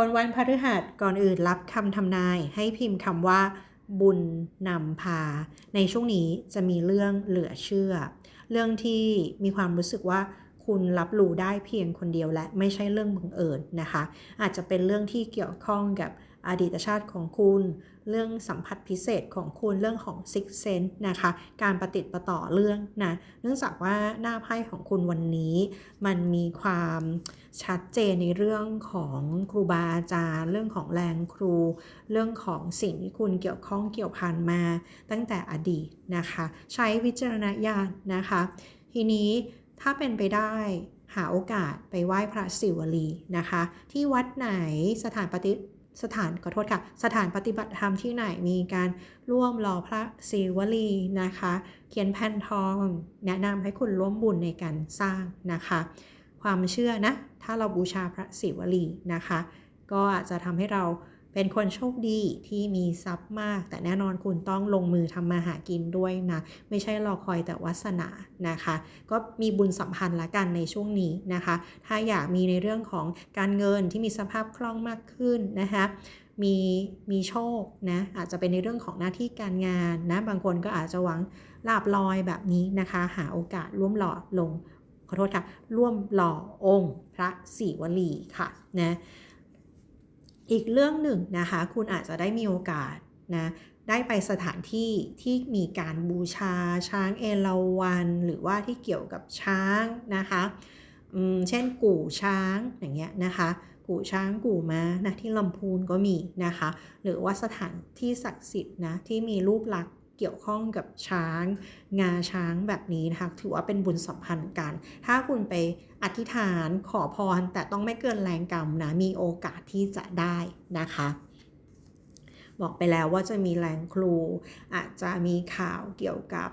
คนวันพฤหัสก่อนอื่นรับคำทำนาย ให้พิมพ์คำว่า บุญนำพา ในช่วงนี้จะมีเรื่องเหลือเชื่อ เรื่องที่มีความรู้สึกว่าคุณรับรู้ได้เพียงคนเดียวและไม่ใช่เรื่องบังเอิญนะคะ อาจจะเป็นเรื่องที่เกี่ยวข้องกับ อดีตชาติของคุณ เรื่องสัมผัสพิเศษของคุณเรื่องของ six sense นะคะ การปฏิติประต่อเรื่องนะ เนื่องจากว่าหน้าไพ่ของคุณวันนี้ มันมีความชัดเจนในเรื่องของครูบาอาจารย์ เรื่องของแรงครู เรื่องของสิ่งที่คุณเกี่ยวข้องเกี่ยวพันมาตั้งแต่อดีตนะคะ ใช้วิจารณญาณนะคะ ทีนี้ถ้าเป็นไปได้หาโอกาสไปไหว้พระศิวลีนะคะ ที่วัดไหนสถานปฏิ สถานขอโทษค่ะ สถานปฏิบัติธรรมที่ไหนมีการร่วมรอพระศิวลีนะคะ เขียนแผ่นทอง แนะนำให้คุณร่วมบุญในการสร้างนะคะ ความเชื่อนะ ถ้าเราบูชาพระศิวลีนะคะ ก็อาจจะทำให้เรา เป็นคนโชคดีที่มีทรัพย์มาก แต่แน่นอนคุณต้องลงมือทำมาหากินด้วยนะ ไม่ใช่รอคอยแต่วาสนานะคะ ก็มีบุญสัมพันธ์ละกันในช่วงนี้นะคะ ถ้าอยากมีในเรื่องของการเงินที่มีสภาพคล่องมากขึ้นนะคะมีมีโชคนะอาจจะเป็นในเรื่องของหน้าที่การงานนะบางคนก็อาจจะหวังลาบลอยแบบนี้นะคะ หาโอกาสร่วมหล่อลงขอโทษค่ะร่วมหล่อองค์ พระศิวลีค่ะนะ อีกเรื่องหนึ่งนะคะ คุณอาจจะได้มีโอกาสนะได้ไปสถานที่ที่มีการบูชาช้างเอราวัณหรือว่าที่เกี่ยวกับช้างนะคะเช่นกู่ช้างอย่างเงี้ยนะคะ กู่ช้างกู่ม้านะที่ลำพูนก็มีนะคะ หรือว่าสถานที่ศักดิ์สิทธิ์นะที่มีรูปลักษณ์ เกี่ยวข้องกับช้าง งาช้างแบบนี้นะคะถือว่าเป็นบุญสัมพันธ์กัน ถ้าคุณไปอธิษฐานขอพรแต่ต้องไม่เกินแรงกรรมนะมีโอกาสที่จะได้นะคะบอกไปแล้วว่าจะมีแรงครูอาจจะมีข่าวเกี่ยวกับ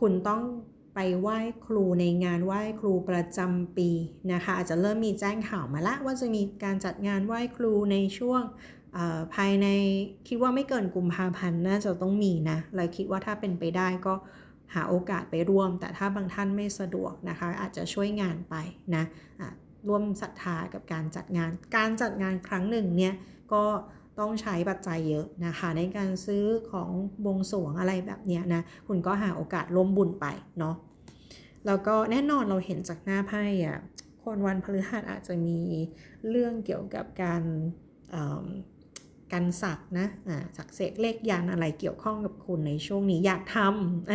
คุณต้องไปไหว้ครูในงานไหว้ครูประจำปีนะคะอาจจะเริ่มมีแจ้งข่าวมาละว่าจะมีการจัดงานไหว้ครูในช่วง ภายในคิดว่าไม่เกินกุมภาพันธ์น่าจะต้องมีนะเลยคิดว่าถ้าเป็นไปได้ก็หาโอกาสไปร่วม แต่ถ้าบางท่านไม่สะดวกนะคะ อาจจะช่วยงานไปนะร่วมศรัทธากับการจัดงาน การจัดงานครั้งหนึ่งเนี่ยก็ต้องใช้ปัจจัยเยอะนะคะ ในการซื้อของบงสวงอะไรแบบนี้นะ คุณก็หาโอกาสร่วมบุญไปเนาะแล้วก็แน่นอนเราเห็นจากหน้าไพ่อะคนวันพฤหัสอาจจะมีเรื่องเกี่ยวกับการ การสักนะสักเสกเลขยันอะไรเกี่ยวข้องกับคุณในช่วงนี้อยากทำอ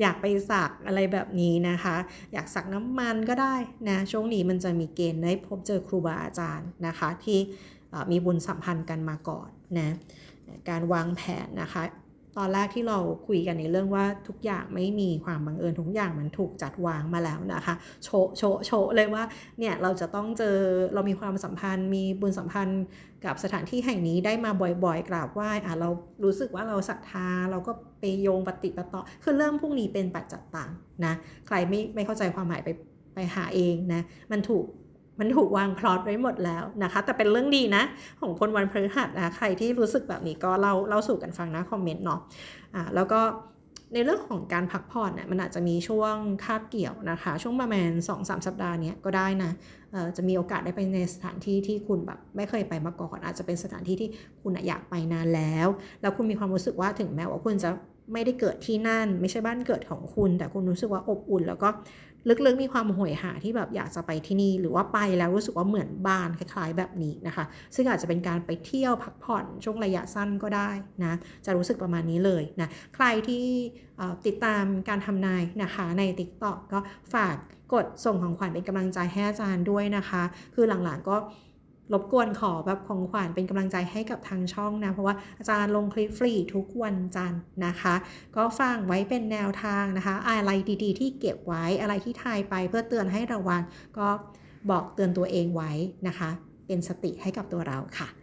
อยากไปสักอะไรแบบนี้นะคะ อยากสักน้ำมันก็ได้นะช่วงนี้มันจะมีเกณฑ์ได้พบเจอครูบาอาจารย์นะคะ ที่มีบุญสัมพันธ์กันมาก่อนนะการวางแผนนะคะ ตอนแรกที่เราคุยกันในเรื่องว่าทุกอย่างไม่มีความบังเอิญทุกอย่างมันถูกจัดวางมาแล้วนะคะ โชโชโชเลยว่าเนี่ยเราจะต้องเจอเรามีความสัมพันธ์ มีบุญสัมพันธ์กับสถานที่แห่งนี้ได้มาบ่อยๆ กราบไหว้อะเรารู้สึกว่าเราศรัทธาเราก็ไปโยงปฏิปต่อคือเริ่มพวกนี้เป็นปัจจัตตังนะใครไม่ไม่เข้าใจความหมายไปไปหาเองนะมันถูก มันถูกวางพลอตไว้หมดแล้วนะคะ แต่เป็นเรื่องดีนะ ของคนวันพฤหัสนะ ใครที่รู้สึกแบบนี้ก็เล่าเล่าสู่กันฟังนะคอมเมนต์เนาะอ่าแล้วก็ในเรื่องของการพักผ่อนเนี่ยมันอาจจะมีช่วงคาบเกี่ยวนะคะ ช่วงประมาณ2-3สัปดาห์นี้ก็ได้นะจะมีโอกาสได้ไปในสถานที่ที่คุณแบบไม่เคยไปมาก่อนอาจจะเป็นสถานที่ที่คุณอยากไปนานแล้ว แล้วคุณมีความรู้สึกว่าถึงแม้ว่าคุณจะ ไม่ได้เกิดที่นั่น ไม่ใช่บ้านเกิดของคุณ แต่คุณรู้สึกว่าอบอุ่น แล้วก็ลึกๆมีความหวยหาที่แบบอยากจะไปที่นี่ หรือว่าไปแล้วรู้สึกว่าเหมือนบ้านคล้าย ๆ แบบนี้นะคะ ซึ่งอาจจะเป็นการไปเที่ยวพักผ่อนช่วงระยะสั้นก็ได้นะจะรู้สึกประมาณนี้เลยนะใครที่ติดตามการทำนายนะคะใน TikTok ก็ฝากกดส่งของขวัญเป็นกำลังใจให้อาจารย์ด้วยนะคะ คือหลังๆก็ รบกวนขอแบบของขวัญเป็นกำลังใจให้กับทางช่องนะ เพราะว่าอาจารย์ลงคลิปฟรีทุกวันจันทร์นะคะ ก็ฟังไว้เป็นแนวทางนะคะ อะไรดีๆ ที่เก็บไว้อะไรที่ทายไปเพื่อเตือนให้ระวังก็บอกเตือนตัวเองไว้นะคะ เป็นสติให้กับตัวเราค่ะ